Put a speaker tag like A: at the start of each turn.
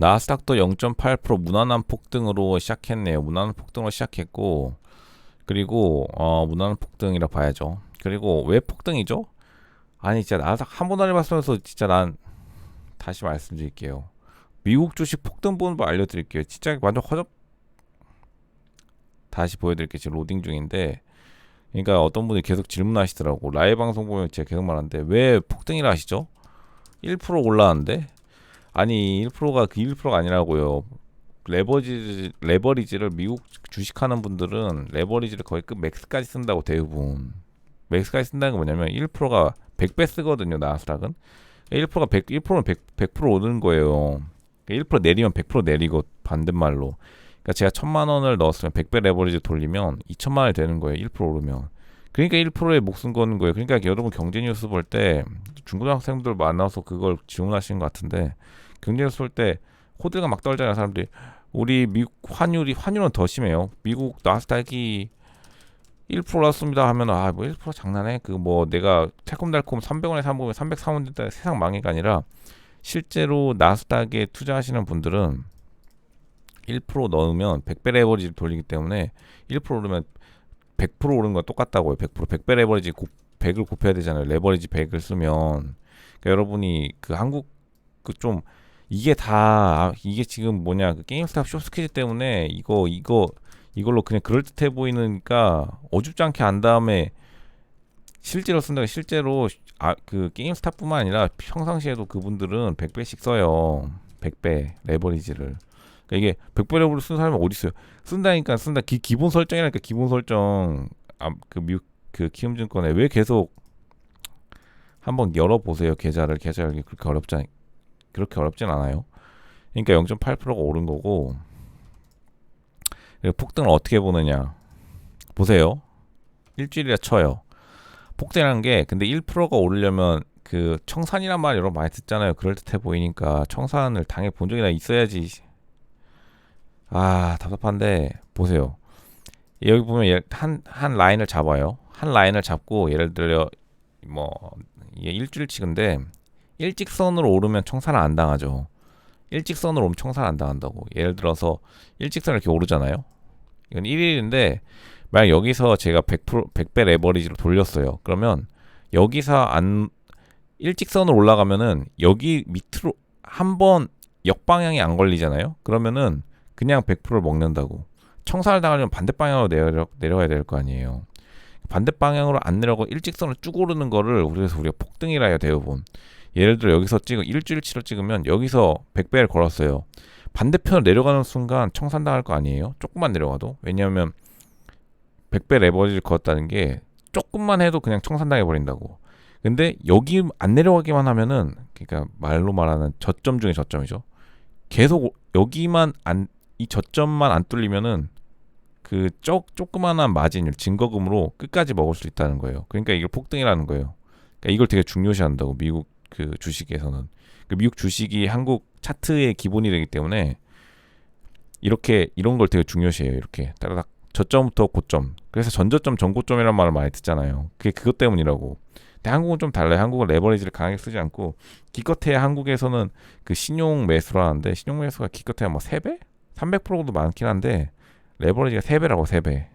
A: 나스닥도 0.8% 무난한 폭등으로 시작했네요. 무난한 폭등으로 시작했고 그리고 어 무난한 폭등이라 봐야죠. 그리고 왜 폭등이죠? 아니 진짜 나스닥 한번 알아봤으면서 진짜 난 다시 말씀드릴게요. 미국 주식 폭등 보는 알려드릴게요. 진짜 완전 허접 다시 보여드릴게요. 지금 로딩 중인데 그러니까 어떤 분이 계속 질문하시더라고. 라이브 방송 보면 제가 계속 말하는데 왜 폭등이라 하시죠? 1% 올라왔는데 아니 1%가 그 1%가 아니라고요. 레버리지 레버리지를 미국 주식하는 분들은 레버리지를 거의 끝 맥스까지 쓴다고 대부분 맥스까지 쓴다는 게 뭐냐면 1%가 100배 쓰거든요 나스닥은 1%가 100 1%는 100, 100% 오르는 거예요. 1% 내리면 100% 내리고 반대말로 그러니까 제가 천만 원을 넣었으면 100배 레버리지 돌리면 2천만 원이 되는 거예요. 1% 오르면. 그러니까 1%에 목숨 거는 거예요. 그러니까 여러분 경제 뉴스 볼 때 중고등학생들 만나서 그걸 질문하시는 것 같은데 경제 뉴스 볼 때 호들가 막 떨잖아요. 사람들이 우리 미국 환율이 환율은 더 심해요. 미국 나스닥이 1% 올랐습니다 하면 아 뭐 1% 장난해 그 뭐 내가 새콤달콤 300원에 사 먹으면 300 사면 된다 세상 망해가 아니라 실제로 나스닥에 투자하시는 분들은 1% 넣으면 100배 레버리지를 돌리기 때문에 1% 오르면 100% 오르는 건 똑같다고요. 100% 100배 레버리지 100을 곱해야 되잖아요. 레버리지 100을 쓰면 그러니까 여러분이 그 한국 그 좀 이게 다 아, 이게 지금 뭐냐 그 게임스탑 쇼스퀴즈 때문에 이거 이거 이걸로 그냥 그럴듯해 보이니까 어줍지 않게 안 다음에 실제로 쓴다 실제로 아 그 게임스탑뿐만 아니라 평상시에도 그분들은 100배씩 써요. 100배 레버리지를. 그러니까 이게 100배 레버리지 쓰는 사람이 어디 있어요? 쓴다니까 쓴다. 기, 기본 설정이라니까 기본 설정. 아, 그 미국 그 키움증권에 왜 계속 한번 열어 보세요. 계좌를 계좌 열기 그렇게 어렵지 않, 그렇게 어렵진 않아요. 그러니까 0.8%가 오른 거고 폭등을 어떻게 보느냐 보세요. 일주일이라 쳐요. 폭등이라는 게 근데 1%가 오르려면 그 청산이란 말 여러분 많이 듣잖아요. 그럴듯해 보이니까 청산을 당해 본 적이나 있어야지. 아 답답한데 보세요. 여기 보면 한 한 라인을 잡아요. 한 라인을 잡고 예를 들어 뭐 일주일치근데 일직선으로 오르면 청산을 안 당하죠. 일직선으로 오면 청산 안 당한다고. 예를 들어서 일직선을 이렇게 오르잖아요. 이건 1일인데 만약 여기서 제가 100% 100배 레버리지로 돌렸어요. 그러면 여기서 안 일직선으로 올라가면은 여기 밑으로 한 번 역방향이 안 걸리잖아요. 그러면은 그냥 100%를 먹는다고. 청산을 당하려면 반대 방향으로 내려 내려가야 될 거 아니에요. 반대 방향으로 안 내려가고 일직선을 쭉 오르는 거를 그래서 우리가 폭등이라 해요 대부분. 예를 들어 여기서 찍어 일주일치를 찍으면 여기서 100배를 걸었어요. 반대편으로 내려가는 순간 청산당할 거 아니에요? 조금만 내려가도 왜냐하면 100배 레버리지를 걸었다는 게 조금만 해도 그냥 청산당해 버린다고. 근데 여기 안 내려가기만 하면은 그러니까 말로 말하는 저점 중에 저점이죠. 계속 여기만 안 이 저점만 안 뚫리면은 그 조, 조그만한 마진율 증거금으로 끝까지 먹을 수 있다는 거예요. 그러니까 이걸 폭등이라는 거예요. 그러니까 이걸 되게 중요시 한다고 미국 그 주식에서는 그 미국 주식이 한국 차트의 기본이 되기 때문에 이렇게 이런 걸 되게 중요시해요. 이렇게 따라닥 저점부터 고점. 그래서 전저점 전고점이라는 말을 많이 듣잖아요. 그게 그것 때문이라고. 근데 한국은 좀 달라요. 한국은 레버리지를 강하게 쓰지 않고 기껏해야 한국에서는 그 신용 매수를 하는데 신용 매수가 기껏해야 뭐 3배? 300%도 많긴 한데 레버리지가 3배라고 3배.